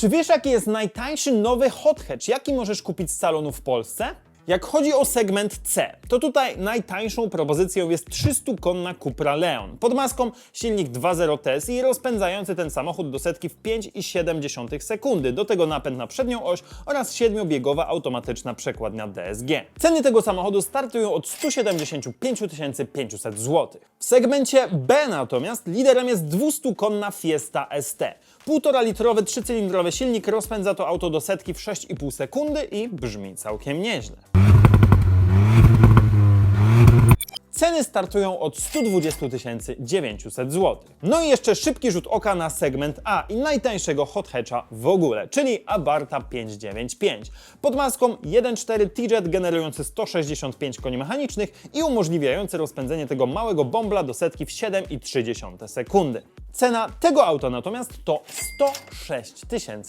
Czy wiesz, jaki jest najtańszy nowy hot hatch, jaki możesz kupić z salonu w Polsce? Jak chodzi o segment C, to tutaj najtańszą propozycją jest 300-konna Cupra Leon. Pod maską silnik 2.0 TSI rozpędzający ten samochód do setki w 5,7 sekundy. Do tego napęd na przednią oś oraz 7-biegowa automatyczna przekładnia DSG. Ceny tego samochodu startują od 175 500 zł. W segmencie B natomiast liderem jest 200-konna Fiesta ST. 1,5 litrowy trzycylindrowy silnik rozpędza to auto do setki w 6,5 sekundy i brzmi całkiem nieźle. Ceny startują od 120 900 zł. No i jeszcze szybki rzut oka na segment A i najtańszego hot hatcha w ogóle, czyli Abarta 595. Pod maską 1.4 T-Jet generujący 165 koni mechanicznych i umożliwiający rozpędzenie tego małego bombla do setki w 7,3 sekundy. Cena tego auta natomiast to 106 tysięcy